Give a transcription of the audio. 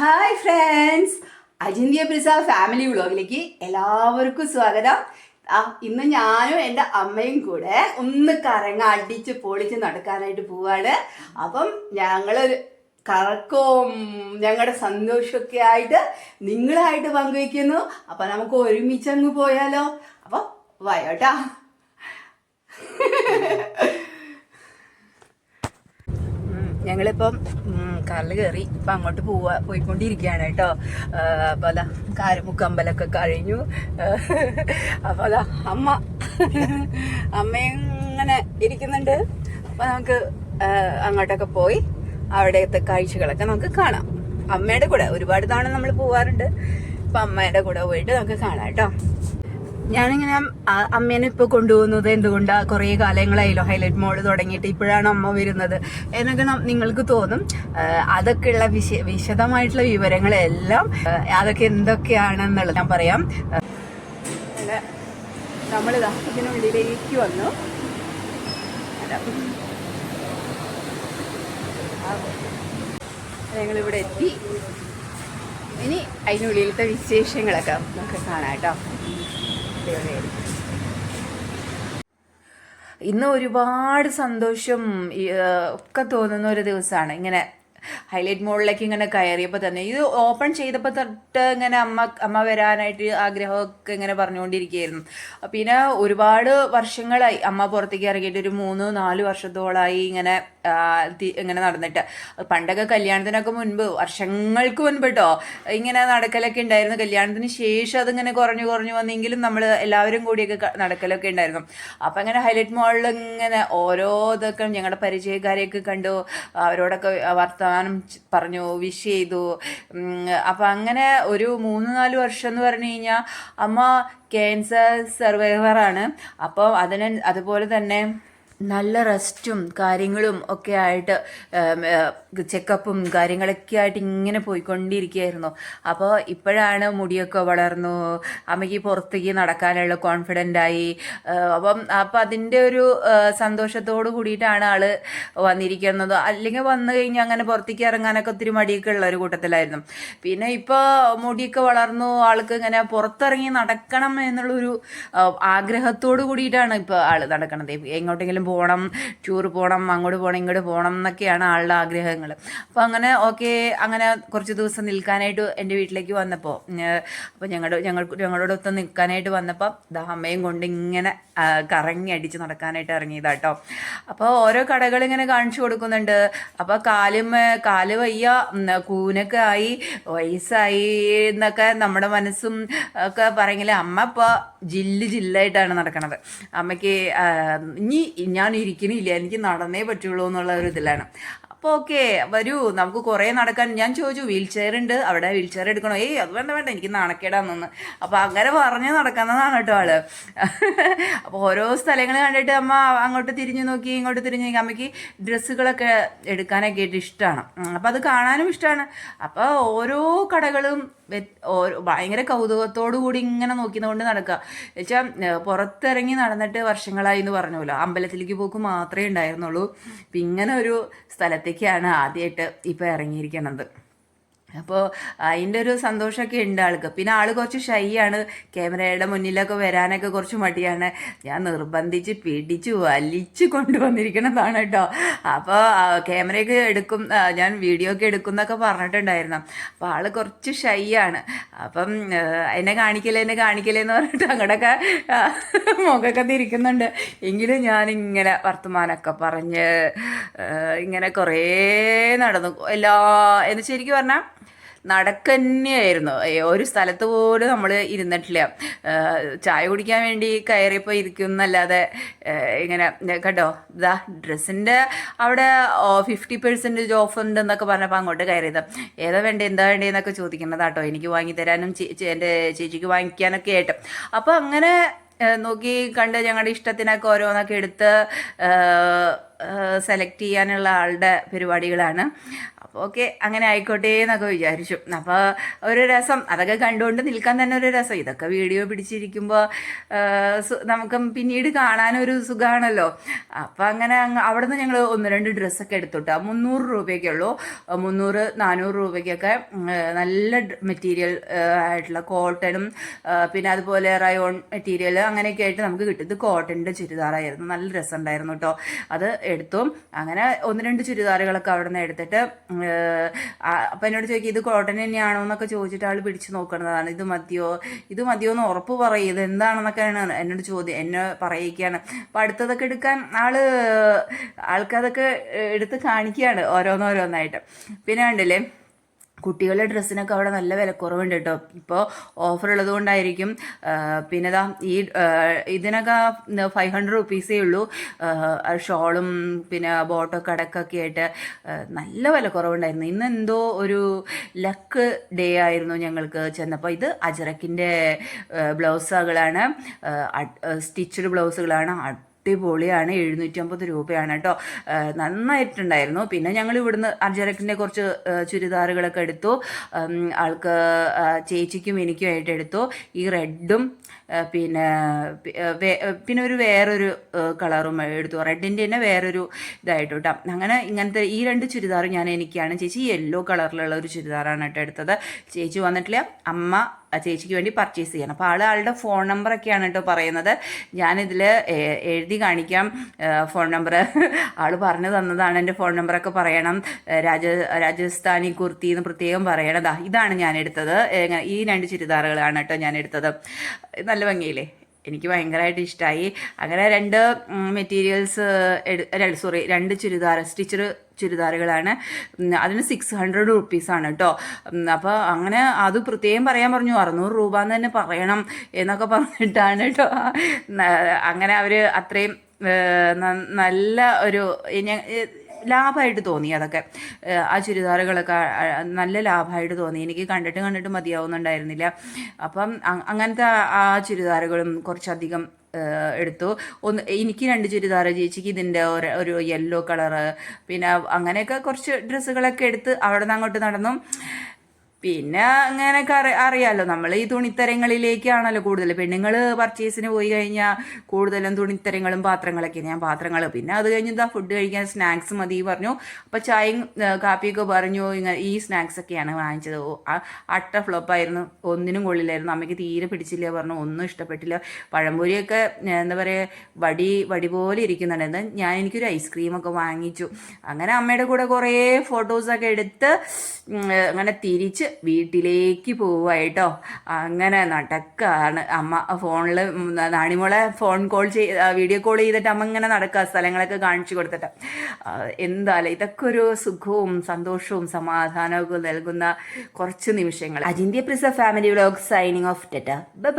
Hi friends Ajinthya Prisa family വ്ളോഗിലേക്ക് എല്ലാവർക്കും സ്വാഗതം. ഇന്ന് ഞാനും എന്റെ അമ്മയും കൂടെ ഒന്ന് കറങ്ങ അടിച്ച് പൊളിച്ച് നടക്കാനായിട്ട് പോവാണ്. അപ്പം ഞങ്ങളൊരു കറക്കവും ഞങ്ങളുടെ സന്തോഷമൊക്കെ ആയിട്ട് നിങ്ങളായിട്ട് പങ്കുവയ്ക്കുന്നു അപ്പം നമുക്ക് ഒരുമിച്ചങ്ങ് പോയാലോ? അപ്പം വയോട്ടാ ഞങ്ങളിപ്പം കാറിൽ കയറി ഇപ്പം അങ്ങോട്ട് പോവാ പോയിക്കൊണ്ടിരിക്കുകയാണ് കേട്ടോ. അപ്പോൾ അതാ കാരമുക്കമ്പലമൊക്കെ കഴിഞ്ഞു. അപ്പോൾ അതാ അമ്മ അമ്മ ഇങ്ങനെ ഇരിക്കുന്നുണ്ട്. അപ്പോൾ നമുക്ക് അങ്ങോട്ടൊക്കെ പോയി അവിടത്തെ കാഴ്ചകളൊക്കെ നമുക്ക് കാണാം. അമ്മയുടെ കൂടെ ഒരുപാട് തവണ നമ്മൾ പോവാറുണ്ട്. അപ്പം അമ്മയുടെ കൂടെ പോയിട്ട് നമുക്ക് കാണാം കേട്ടോ. ഞാനിങ്ങനെ അമ്മേനെ ഇപ്പൊ കൊണ്ടുപോകുന്നത് എന്തുകൊണ്ടാ? കുറേ കാലങ്ങളായല്ലോ ഹൈലൈറ്റ് മോൾ തുടങ്ങിയിട്ട് ഇപ്പോഴാണ് അമ്മ വരുന്നത്. എന്നൊക്കെ നിങ്ങൾക്ക് തോന്നും. അതൊക്കെ അതൊക്കെയുള്ള വിശ വിശദമായിട്ടുള്ള വിവരങ്ങളെല്ലാം അതൊക്കെ എന്തൊക്കെയാണെന്നുള്ളത് ഞാൻ പറയാം. നമ്മളിതാ ഇതിനുള്ളിലേക്ക് വന്നു. ഞങ്ങളിവിടെ എത്തി. ഇനി അതിനുള്ളിലത്തെ വിശേഷങ്ങളൊക്കെ നമുക്ക് കാണാം കേട്ടോ. ഇന്ന് ഒരുപാട് സന്തോഷം ഒക്കെ തോന്നുന്ന ഒരു ദിവസമാണ്. ഇങ്ങനെ ഹൈലൈറ്റ് മോളിലേക്ക് ഇങ്ങനെ കയറിയപ്പോൾ തന്നെ. ഇത് ഓപ്പൺ ചെയ്തപ്പോൾ തൊട്ട് ഇങ്ങനെ അമ്മ അമ്മ വരാനായിട്ട് ആഗ്രഹമൊക്കെ ഇങ്ങനെ പറഞ്ഞുകൊണ്ടിരിക്കുകയായിരുന്നു. പിന്നെ ഒരുപാട് വർഷങ്ങളായി അമ്മ പുറത്തേക്ക് ഇറങ്ങിയിട്ട് ഒരു മൂന്ന് നാല് വർഷത്തോളമായി ഇങ്ങനെ ഇങ്ങനെ നടന്നിട്ട്. പണ്ടൊക്കെ കല്യാണത്തിനൊക്കെ മുൻപ് വർഷങ്ങൾക്ക് മുൻപ് കേട്ടോ ഇങ്ങനെ നടക്കലൊക്കെ ഉണ്ടായിരുന്നു കല്യാണത്തിന് ശേഷം അതിങ്ങനെ കുറഞ്ഞു കുറഞ്ഞു വന്നെങ്കിലും നമ്മൾ എല്ലാവരും കൂടിയൊക്കെ നടക്കലൊക്കെ ഉണ്ടായിരുന്നു അപ്പം അങ്ങനെ ഹൈലൈറ്റ് മോളിൽ ഇങ്ങനെ ഓരോ ഇതൊക്കെ ഞങ്ങളുടെ പരിചയക്കാരെയൊക്കെ കണ്ടു. അവരോടൊക്കെ വർത്തമാനം പറഞ്ഞു വിഷ് ചെയ്തു. അപ്പം അങ്ങനെ ഒരു മൂന്ന് നാല് വർഷം എന്ന് പറഞ്ഞു കഴിഞ്ഞാൽ അമ്മ ക്യാൻസർ സർവൈവറാണ്. അപ്പോൾ അതിന് അതുപോലെ തന്നെ നല്ല റെസ്റ്റും കാര്യങ്ങളും ഒക്കെ ആയിട്ട് ചെക്കപ്പും കാര്യങ്ങളൊക്കെ ആയിട്ട് ഇങ്ങനെ പോയിക്കൊണ്ടിരിക്കുകയായിരുന്നു. അപ്പോൾ ഇപ്പോഴാണ് മുടിയൊക്കെ വളർന്നു. അമ്മയ്ക്ക് പുറത്തേക്ക് നടക്കാനുള്ള കോൺഫിഡന്റായി അപ്പം അപ്പം അതിന്റെ ഒരു സന്തോഷത്തോട് കൂടിയിട്ടാണ് ആൾ വന്നിരിക്കുന്നത്. അല്ലെങ്കിൽ വന്നു കഴിഞ്ഞാൽ അങ്ങനെ പുറത്തേക്ക് ഇറങ്ങാനൊക്കെ ഒത്തിരി മടിയൊക്കെ ഉള്ള ഒരു കൂട്ടത്തിലായിരുന്നു. പിന്നെ ഇപ്പോൾ മുടിയൊക്കെ വളർന്നു. ആൾക്ക് ഇങ്ങനെ പുറത്തിറങ്ങി നടക്കണം എന്നുള്ളൊരു ആഗ്രഹത്തോട് കൂടിയിട്ടാണ് ഇപ്പോൾ ആൾ നടക്കണത്. എങ്ങോട്ടെങ്കിലും പോകണം ടൂർ പോകണം അങ്ങോട്ട് പോകണം ഇങ്ങോട്ട് പോകണം എന്നൊക്കെയാണ് ആളുടെ ആഗ്രഹങ്ങൾ അപ്പോൾ അങ്ങനെ ഓക്കെ അങ്ങനെ കുറച്ച് ദിവസം നിൽക്കാനായിട്ട് എന്റെ വീട്ടിലേക്ക് വന്നപ്പോൾ അപ്പോൾ ഞങ്ങളുടെ ഞങ്ങൾ ഞങ്ങളോടൊത്ത് നിൽക്കാനായിട്ട് വന്നപ്പോൾ ദാമയും കൊണ്ട് ഇങ്ങനെ കറങ്ങി അടിച്ച് നടക്കാനായിട്ട് ഇറങ്ങിയതാട്ടോ അപ്പോൾ ഓരോ കടകൾ ഇങ്ങനെ കാണിച്ചു കൊടുക്കുന്നുണ്ട്. അപ്പോൾ കാലും കാൽ വയ്യ കൂനൊക്കെ ആയി വയസ്സായി എന്നൊക്കെ നമ്മുടെ മനസ്സും ഒക്കെ പറയെങ്കിൽ അമ്മ ഇപ്പോൾ ജില്ല് ജില്ലായിട്ടാണ് നടക്കണത്. അമ്മയ്ക്ക് ഇനി ഞാൻ ഇരിക്കണില്ല എനിക്ക് നടന്നേ പറ്റുള്ളൂ എന്നുള്ള ഒരു ഇതിലാണ്. അപ്പോൾ ഓക്കെ വരൂ നമുക്ക് കുറേ നടക്കാൻ. ഞാൻ ചോദിച്ചു വീൽ ചെയർ ഉണ്ട് അവിടെ വീൽ ചെയർ എടുക്കണോ? ഏയ് അത് വേണ്ട വേണ്ട എനിക്ക് നാണക്കേടാന്നൊന്ന്. അപ്പോൾ അങ്ങനെ പറഞ്ഞ് നടക്കുന്നതാണ് കേട്ടോ ആൾ. അപ്പോൾ ഓരോ സ്ഥലങ്ങൾ കണ്ടിട്ട് അമ്മ അങ്ങോട്ട് തിരിഞ്ഞു നോക്കി ഇങ്ങോട്ട് തിരിഞ്ഞു നോക്കി. അമ്മയ്ക്ക് ഡ്രസ്സുകളൊക്കെ എടുക്കാനൊക്കെ ആയിട്ട് ഇഷ്ടമാണ് അപ്പോൾ അത് കാണാനും ഇഷ്ടമാണ് അപ്പോൾ ഓരോ കടകളും ഭയങ്കര കൗതുകത്തോടു കൂടി ഇങ്ങനെ നോക്കിക്കൊണ്ട് നടക്കുക വെച്ചാൽ പുറത്തിറങ്ങി നടന്നിട്ട് വർഷങ്ങളായി എന്ന് പറഞ്ഞല്ലോ അമ്പലത്തിലേക്ക് പോക്ക് മാത്രമേ ഉണ്ടായിരുന്നുള്ളൂ. ഇങ്ങനെ ഒരു സ്ഥലത്തേക്കാണ് ആദ്യമായിട്ട് ഇപ്പോൾ ഇറങ്ങിയിരിക്കണത്. അപ്പോൾ അതിന്റെ ഒരു സന്തോഷമൊക്കെ ഉണ്ട് ആൾക്ക്. പിന്നെ ആൾ കുറച്ച് ഷൈ ആണ് ക്യാമറയുടെ മുന്നിലൊക്കെ വരാനൊക്കെ കുറച്ച് മടിയാണ്. ഞാൻ നിർബന്ധിച്ച് പിടിച്ച് വലിച്ച് കൊണ്ടുവന്നിരിക്കുന്നതാണ് കേട്ടോ. അപ്പോൾ ക്യാമറയൊക്കെ എടുക്കും ഞാൻ വീഡിയോ ഒക്കെ എടുക്കും എന്നൊക്കെ പറഞ്ഞിട്ടുണ്ടായിരുന്നു. അപ്പോൾ ആൾ കുറച്ച് ഷൈ ആണ് അപ്പം എന്നെ കാണിക്കലേ എന്നെ കാണിക്കലേ എന്ന് പറഞ്ഞിട്ട് അങ്ങോട്ടൊക്കെ മുഖമൊക്കെ തിരിക്കുന്നുണ്ട്. എങ്കിലും ഞാനിങ്ങനെ വർത്തമാനമൊക്കെ പറഞ്ഞ് ഇങ്ങനെ കുറേ നടന്നു. എല്ലാ എന്ന് ശരിക്കും പറഞ്ഞാൽ നടക്കന്നെയായിരുന്നു. ഒരു സ്ഥലത്ത് പോലും നമ്മൾ ഇരുന്നിട്ടില്ല. ചായ കുടിക്കാൻ വേണ്ടി കയറിയപ്പോൾ ഇരിക്കുന്നല്ലാതെ ഇങ്ങനെ കേട്ടോ ഇതാ ഡ്രസ്സിന്റെ അവിടെ ഫിഫ്റ്റി പെർസെന്റേജ് ഓഫ് ഉണ്ടെന്നൊക്കെ പറഞ്ഞപ്പോൾ അങ്ങോട്ട് കയറിയത്. ഏതാ വേണ്ടേ എന്താ വേണ്ടേന്നൊക്കെ ചോദിക്കുന്നതാട്ടോ എനിക്ക് വാങ്ങിത്തരാനും എന്റെ ചേച്ചിക്ക് വാങ്ങിക്കാനൊക്കെ ആയിട്ട്. അപ്പോൾ അങ്ങനെ നോക്കി കണ്ട് ഞങ്ങളുടെ ഇഷ്ടത്തിനൊക്കെ ഓരോന്നൊക്കെ എടുത്ത് സെലക്ട് ചെയ്യാനുള്ള ആളുടെ പരിപാടികളാണ്. അപ്പോൾ ഓക്കെ അങ്ങനെ ആയിക്കോട്ടെ എന്നൊക്കെ വിചാരിച്ചു. അപ്പോൾ ഒരു രസം അതൊക്കെ കണ്ടുകൊണ്ട് നിൽക്കാൻ തന്നെ ഒരു രസം. ഇതൊക്കെ വീഡിയോ പിടിച്ചിരിക്കുമ്പോൾ നമുക്ക് പിന്നീട് കാണാനൊരു സുഖമാണല്ലോ അപ്പോൾ അങ്ങനെ അങ്ങ് അവിടെ നിന്ന് ഞങ്ങൾ ഒന്ന് രണ്ട് ഡ്രസ്സൊക്കെ എടുത്തുട്ടോ. മുന്നൂറ് ഉള്ളൂ. മുന്നൂറ് നാനൂറ് രൂപയ്ക്കൊക്കെ നല്ല മെറ്റീരിയൽ ആയിട്ടുള്ള കോട്ടണും പിന്നെ അതുപോലെ റയോൺ മെറ്റീരിയൽ അങ്ങനെയൊക്കെ ആയിട്ട് നമുക്ക് കിട്ടിയത് കോട്ടണിന്റെ ചുരിദാറായിരുന്നു. നല്ല രസമുണ്ടായിരുന്നു കേട്ടോ. അത് എടുത്തു. അങ്ങനെ ഒന്ന് രണ്ട് ചുരിദാറുകളൊക്കെ അവിടെ നിന്ന് എടുത്തിട്ട് അപ്പം എന്നോട് ചോദിക്കും ഇത് കോട്ടൺ തന്നെയാണോ? എന്നൊക്കെ ചോദിച്ചിട്ട് ആൾ പിടിച്ച് നോക്കുന്നതാണ്. ഇത് മതിയോ? ഇത് മതിയോ എന്ന് ഉറപ്പ് പറയും. ഇത് എന്താണെന്നൊക്കെയാണ് എന്നോട് ചോദ്യം എന്നെ പറയിക്കുകയാണ് അപ്പം അടുത്തതൊക്കെ എടുക്കാൻ ആൾ ആൾക്കതൊക്കെ എടുത്ത് കാണിക്കുകയാണ് ഓരോന്നോരോന്നായിട്ട്. പിന്നെ കണ്ടില്ലേ കുട്ടികളുടെ ഡ്രസ്സിനൊക്കെ അവിടെ നല്ല വിലക്കുറവുണ്ട് കേട്ടോ. ഇപ്പോൾ ഓഫർ ഉള്ളത് കൊണ്ടായിരിക്കും. പിന്നെ ദാ ഈ ഇതിനൊക്കെ ഫൈവ് ഹൺഡ്രഡ് റുപ്പീസേ ഉള്ളൂ ഷോളും പിന്നെ ബോട്ടോ കടക്കൊക്കെ ആയിട്ട് നല്ല വിലക്കുറവുണ്ടായിരുന്നു. ഇന്ന് എന്തോ ഒരു ലക്ക് ഡേ ആയിരുന്നു ഞങ്ങൾക്ക് ചെന്നപ്പോൾ ഇത് അജറക്കിന്റെ ബ്ലൗസുകളാണ്. സ്റ്റിച്ചഡ് ബ്ലൗസുകളാണ്. അടിപൊളിയാണ്. എഴുന്നൂറ്റമ്പത് രൂപയാണ് കേട്ടോ. നന്നായിട്ടുണ്ടായിരുന്നു. പിന്നെ ഞങ്ങൾ ഇവിടുന്ന് അർജരക്കിന്റെ കുറച്ച് ചുരിദാറുകളൊക്കെ എടുത്തു. ആൾക്ക് ചേച്ചിക്കും എനിക്കുമായിട്ട് എടുത്തു. ഈ റെഡും പിന്നെ പിന്നെ ഒരു വേറൊരു കളറും എടുത്തു. റെഡിന്റെ തന്നെ വേറൊരു ഇതായിട്ട് കേട്ടോ. അങ്ങനെ ഇങ്ങനത്തെ ഈ രണ്ട് ചുരിദാറും ഞാൻ എനിക്കാണ്. ചേച്ചി യെല്ലോ കളറിലുള്ള ഒരു ചുരിദാറാണ് കേട്ടോ എടുത്തത്. ചേച്ചി വന്നിട്ടില്ല. അമ്മ ചേച്ചിക്ക് വേണ്ടി പർച്ചേസ് ചെയ്യണം. അപ്പോൾ ആൾ ആളുടെ ഫോൺ നമ്പറൊക്കെയാണ് കേട്ടോ പറയുന്നത്. ഞാനിതിൽ എഴുതി കാണിക്കാം. ഫോൺ നമ്പർ ആൾ പറഞ്ഞു തന്നതാണ് എന്റെ ഫോൺ നമ്പറൊക്കെ പറയണം. രാജ രാജസ്ഥാനി കുർത്തി എന്ന് പ്രത്യേകം പറയണതാ. ഇതാണ് ഞാൻ എടുത്തത്. ഈ രണ്ട് ചുരിദാറുകളാണ് കേട്ടോ ഞാൻ എടുത്തത്. നല്ല ഭംഗിയില്ലേ? എനിക്ക് ഭയങ്കരമായിട്ട് ഇഷ്ടമായി അങ്ങനെ രണ്ട് മെറ്റീരിയൽസ് എടു സോറി രണ്ട് ചുരിദാർ സ്റ്റിച്ചർ ചുരിദാറുകളാണ്. അതിന് സിക്സ് ഹൺഡ്രഡ് റുപ്പീസാണ് കേട്ടോ അപ്പോൾ അങ്ങനെ അത് പ്രത്യേകം പറയാൻ പറഞ്ഞു അറുന്നൂറ് രൂപ എന്ന് തന്നെ പറയണം എന്നൊക്കെ പറഞ്ഞിട്ടാണ് കേട്ടോ അങ്ങനെ അവർ അത്രയും നല്ല ഒരു ലാഭമായിട്ട് തോന്നി അതൊക്കെ. ആ ചുരിദാറുകളൊക്കെ നല്ല ലാഭമായിട്ട് തോന്നി. എനിക്ക് കണ്ടിട്ട് കണ്ടിട്ട് മതിയാവുന്നുണ്ടായിരുന്നില്ല. അപ്പം അങ്ങനത്തെ ആ- ചുരിദാറുകളും കുറച്ചധികം എടുത്തു. ഒന്ന് എനിക്ക് രണ്ട് ചുരിദാർ ചേച്ചിക്ക് ഇതിന്റെ ഒരു യെല്ലോ കളറ് പിന്നെ അങ്ങനെയൊക്കെ കുറച്ച് ഡ്രസ്സുകളൊക്കെ എടുത്ത് അവിടെ നിന്ന് അങ്ങോട്ട് നടന്നു. പിന്നെ അങ്ങനെയൊക്കെ അറി അറിയാമല്ലോ നമ്മൾ ഈ തുണിത്തരങ്ങളിലേക്കാണല്ലോ കൂടുതൽ പെണ്ണുങ്ങൾ പർച്ചേസിന് പോയി കഴിഞ്ഞാൽ കൂടുതലും തുണിത്തരങ്ങളും പാത്രങ്ങളൊക്കെ ഞാൻ പാത്രങ്ങൾ പിന്നെ അത് കഴിഞ്ഞ് ഇതാ ഫുഡ് കഴിക്കാൻ സ്നാക്സ് മതി പറഞ്ഞു. അപ്പോൾ ചായയും കാപ്പിയൊക്കെ പറഞ്ഞു. ഇങ്ങനെ ഈ സ്നാക്സ് ഒക്കെയാണ് വാങ്ങിച്ചത്. അട്ട ഫ്ലോപ്പായിരുന്നു. ഒന്നിനും കൊള്ളില്ലായിരുന്നു. അമ്മയ്ക്ക് തീരെ പിടിച്ചില്ല പറഞ്ഞു. ഒന്നും ഇഷ്ടപ്പെട്ടില്ല. പഴംപൊരിയൊക്കെ എന്താ പറയുക വടി വടി പോലെ ഇരിക്കുന്നുണ്ട്. ഞാൻ എനിക്കൊരു ഐസ്ക്രീമൊക്കെ വാങ്ങിച്ചു. അങ്ങനെ അമ്മയുടെ കൂടെ കുറേ ഫോട്ടോസൊക്കെ എടുത്ത് അങ്ങനെ തിരിച്ച് വീട്ടിലേക്ക് പോവായിട്ടോ അങ്ങനെ നടക്കാണ്. അമ്മ ഫോണിൽ നാണിമോളെ ഫോൺ കോൾ ചെയ്ത് വീഡിയോ കോൾ ചെയ്തിട്ട് അമ്മ ഇങ്ങനെ നടക്കുക സ്ഥലങ്ങളൊക്കെ കാണിച്ചു കൊടുത്തിട്ട്. എന്തായാലും ഇതൊക്കെ ഒരു സുഖവും സന്തോഷവും സമാധാനവും നൽകുന്ന കുറച്ച് നിമിഷങ്ങൾ. Ajinthya Prisa family vlog signing off ടെറ്റ. By